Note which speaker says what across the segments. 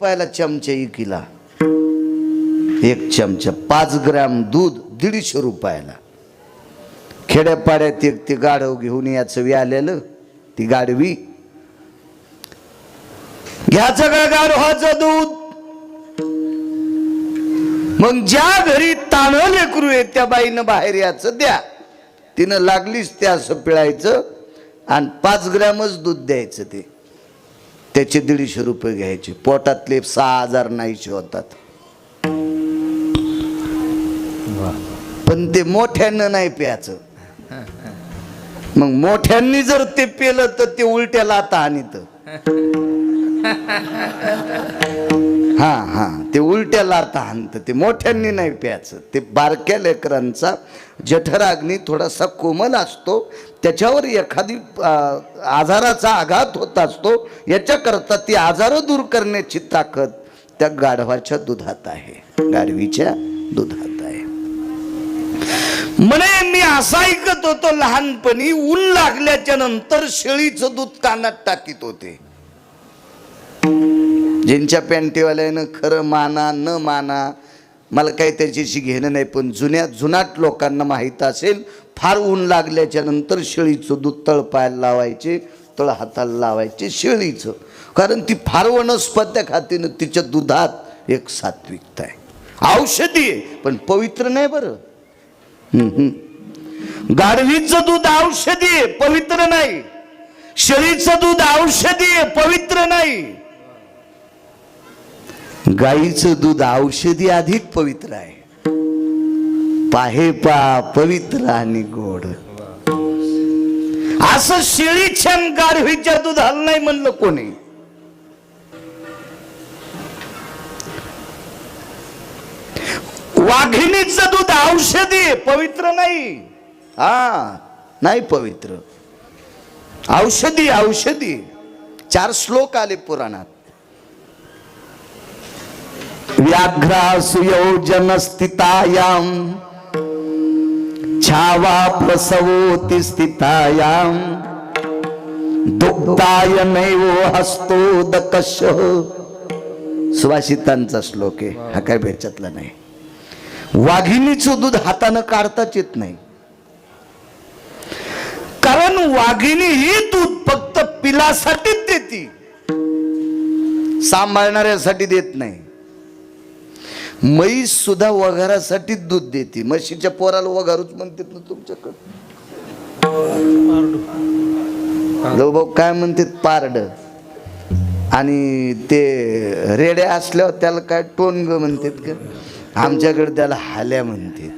Speaker 1: पहिला चमचा इकिला एक चमचा पाच ग्रॅम दूध दीडशे रुपयाला. खेड्यापाड्यात एक ते गाढव घेऊन याचं वी आलेलं ती गाडवी घ्या का गाढवाचं दूध. मग ज्या घरी ताणं लेकरू आहे त्या बाईनं बाहेर याचं द्या. तिनं लागलीच त्या असं पिळायचं आणि पाच ग्रॅमच दूध द्यायचं ते. त्याचे दीडशे रुपये घ्यायचे. पोटातले सहा हजार नाहीचे होतात. पण ते मोठ्यानं नाही प्यायचं. मग मोठ्यांनी जर ते पेलं तर ते उलट्या आता आणत. हा हा. ते उलट्या लाता आणतं ते मोठ्यांनी नाही प्यायचं. ते बारक्या लेकरांचा जठराग्नी थोडासा कोमल असतो त्याच्यावर एखादी आजाराचा आघात होत असतो याच्याकरता ती आजार दूर करण्याची ताकद त्या गाढवाच्या दुधात आहे. गाढवीच्या दुधात आहे. म्हणे मी असं ऐकत होतो लहानपणी ऊन लागल्याच्या नंतर शेळीचं दूध कानात टाकीत होते. ज्यांच्या पॅन्टीवाल्यानं खरं माना न माना मला काही त्याच्याशी घेणं नाही पण जुन्या जुनाट लोकांना माहीत असेल फार ऊन लागल्याच्या नंतर शेळीचं दूध तळपायाला लावायचे तळ हाताला लावायचे शेळीचं. कारण ती फार वनस्पत्या खातीनं तिच्या दुधात एक सात्विकता आहे. औषधी आहे पण पवित्र नाही बरं. गाढवीचं दूध औषधी आहे पवित्र नाही. शेळीचं दूध औषधी आहे पवित्र नाही. गाईचं दूध औषधी अधिक पवित्र आहे. पाहे पा पवित्र आणि गोड. असं शेळीच्या आणि गाढवीच्या दुधाला नाही म्हणलं कोणी. वाघिणीचं दूध औषधी पवित्र नाही. हा नाही पवित्र. औषधी औषधी. चार श्लोक आले पुराणात. व्याघ्रा सुयोजन स्थितायाम छावा प्रसवोति स्थितायाम दुग्धाय नैव हस्तो दकश सुभाषितांचा श्लोक आहे हा काय भेटच्यातला नाही. वाघिणीचं दूध हातानं काढताच येत नाही. कारण वाघिणी ही दूध फक्त पिलासाठीच देते. सांभाळणाऱ्यासाठी देत नाही. म्हैस सुद्धा वघारासाठीच दूध देते. म्हशीच्या पोराला वघारूच म्हणतात ना तुमच्याकडे. भाऊ काय म्हणतात पारड? आणि ते रेड्या असल्यावर त्याला काय टोनग म्हणतात का? आमच्याकडे त्याला हाल्या म्हणते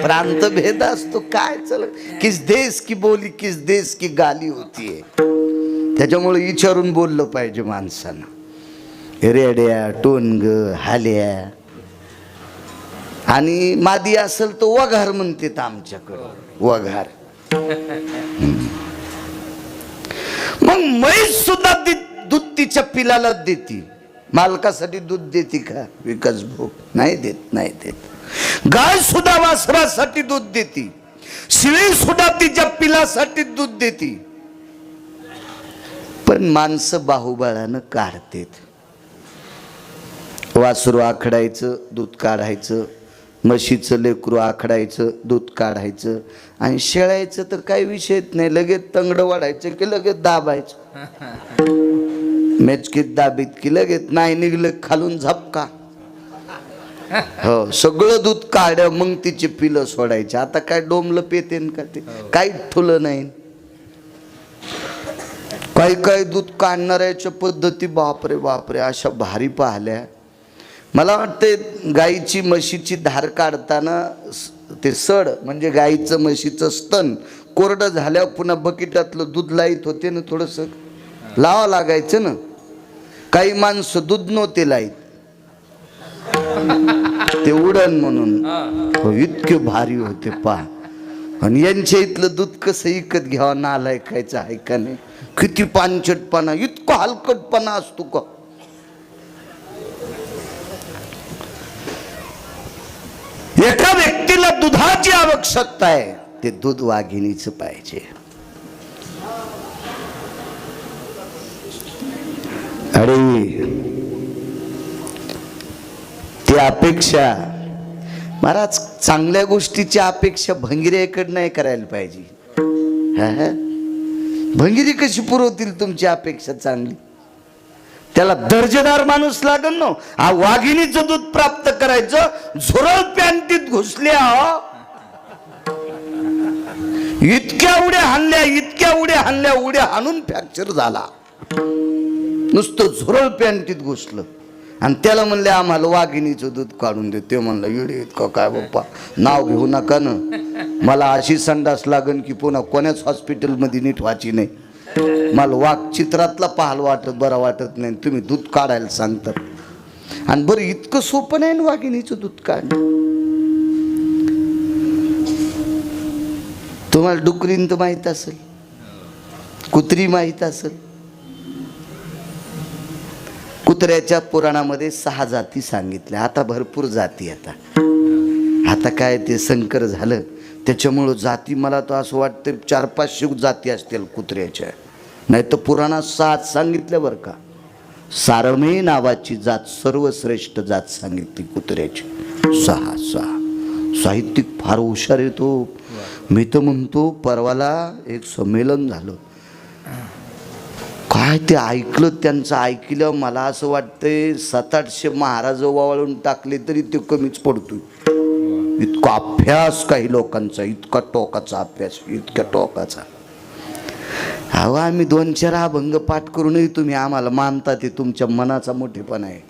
Speaker 1: प्रांत भेद असतो काय चल किस देश की बोली किस देश की गाली होतीये. त्याच्यामुळे विचारून बोललं पाहिजे माणसानं. रेड्या टोनग हाल्या. आणि मादी असेल तर वघार म्हणतात आमच्याकडं. वघार. मग म्हैस सुद्धा ती- दूध तिच्या पिलाला देते. मालकासाठी दूध देते का? विकास भाऊ नाही देत नाही देत. गाय सुद्धा वासरासाठी दूध देते. शिळी सुद्धा तिच्या पिलासाठी दूध देते. पण माणसं बाहुबळानं काढतेत. वासरू आखडायचं दूध काढायचं म्हशीचं लेकरू आखडायचं दूध काढायचं. आणि शेळायचं तर काही विषयच नाही लगेच तंगड वाढायचं की लगेच दाबायचं. मेचकीत दाबीत की लगेच नाही निघलं खालून झपका. हो सगळं दूध काढ मग तिचे पिलं सोडायचे. आता काय डोमलं पेतेन का ते? काही ठुलं नाही. काही काही दूध काढणाऱ्याच्या पद्धती बापरे बापरे अशा भारी पाहिल्या. मला वाटते गाईची म्हशीची धार काढताना स- ते सड म्हणजे गाईचं म्हशीचं स्तन कोरडं झाल्यावर पुन्हा बकेटातलं दूध लाईत होते ना थोडंसं? लावा लागायचं ना. काही माणसं दूध नव्हते लाईत. ते उडण म्हणून. हो, इतके भारी होते पा आणि यांच्या इथलं दूध कसं इकत घ्यावं नालायकायचं आहे का नाही? किती पानचटपणा इतकं हलकटपणा असतो का? दुधाची आवश्यकता आहे. ते दूध वाघिणीचं पाहिजे. अरे ती अपेक्षा महाराज चांगल्या गोष्टीची अपेक्षा भंगिऱ्याकडे नाही करायला पाहिजे. भंगिरी कशी पुरवतील तुमची अपेक्षा चांगली? त्याला दर्जेदार माणूस लागन नो. हा वाघिणीचं दूध प्राप्त करायचं झुरळ पॅन्टीत घुसल्या. इतक्या उड्या हाणल्या इतक्या उड्या हाणल्या उड्या हाणून फ्रॅक्चर झाला. नुसतं झुरळ पॅन्टीत घुसलं. आणि त्याला म्हणले आम्हाला वाघिणीचं दूध काढून दे. ते म्हणलं येडे इतकं काय बाप्पा? नाव घेऊ नका ना. मला अशी संडास लागन की पुन्हा कोण्याच हॉस्पिटलमध्ये नीट व्हायची नाही. मला वाघ चित्रातला पाहाल वाटत बरं वाटत नाही. तुम्ही दूध काढायला सांगतात. आणि बरं इतकं सोपं नाही ना वाघिणीचं दूध काढणं? तुम्हाला डुकरीन तर माहीत असेल. कुत्री माहीत असेल. कुत्र्याच्या पुराणामध्ये सहा जाती सांगितल्या. आता भरपूर जाती आता. आता काय ते संकर झालं. त्याच्यामुळं जाती मला तर असं वाटतं चार पाचशे जाती असतील कुत्र्याच्या. नाही तर पुराणात सात सांगितल्या बरं का. सारमे नावाची जात सर्वश्रेष्ठ जात सांगितली कुत्र्याची. सहा सहा. साहित्यिक फार हुशार येतो मी तर म्हणतो परवाला एक संमेलन झालं. काय ते ऐकलं त्यांचं ऐकलं मला असं वाटतंय सात आठशे महाराज वाळून टाकले तरी ते कमीच पडतोय. इतका अभ्यास काही लोकांचा इतका टोकाचा अभ्यास इतक्या टोकाचा. अहो आम्ही दोन चार अभंग पाठ करूनही तुम्ही आम्हाला मानता ते तुमच्या मनाचा मोठेपणा आहे.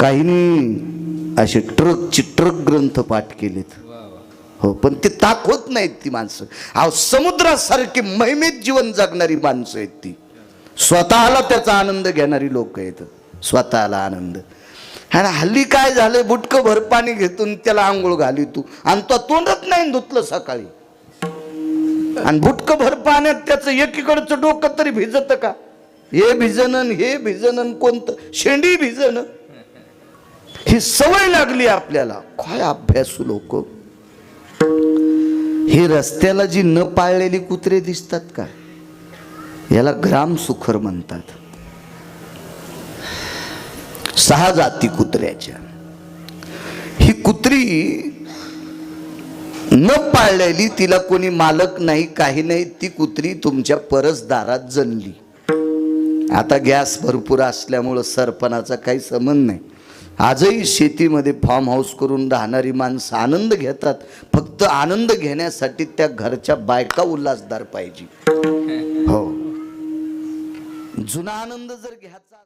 Speaker 1: काहींनी असे ट्रकचे ट्रक ग्रंथ पाठ केलेत. हो पण ते दाखवत नाहीत ती माणसं. अहो समुद्रासारखी महिमेत जीवन जगणारी माणसं आहेत ती. स्वतःला त्याचा आनंद घेणारी लोक आहेत. स्वतःला आनंद. आणि हल्ली काय झालं बुटकं भर पाणी घेतून त्याला आंघोळ घाली तू. आणि तो तोंडत नाही धुतलं सकाळी. आणि बुटकं भर पाण्यात त्याचं एकीकडचं डोकं तरी भिजत का? हे भिजनन हे भिजनन कोणतं? शेंडी भिजन ही सवय लागली आपल्याला. काय अभ्यासू लोक? हे रस्त्याला जी न पाळलेली कुत्रे दिसतात का? याला ग्राम सुखर म्हणतात. सहा जाती कुत्र्याच्या. ही कुत्री न पाळलेली तिला कोणी मालक नाही काही नाही ती कुत्री तुमच्या परसदारात जणली. आता गॅस भरपूर असल्यामुळं सरपणाचा काही संबंध नाही. आजही शेतीमध्ये फार्म हाऊस करून राहणारी माणसं आनंद घेतात. फक्त आनंद घेण्यासाठी त्या घरच्या बायका उल्हासदार पाहिजे. हो. जुना आनंद जर घ्यायचा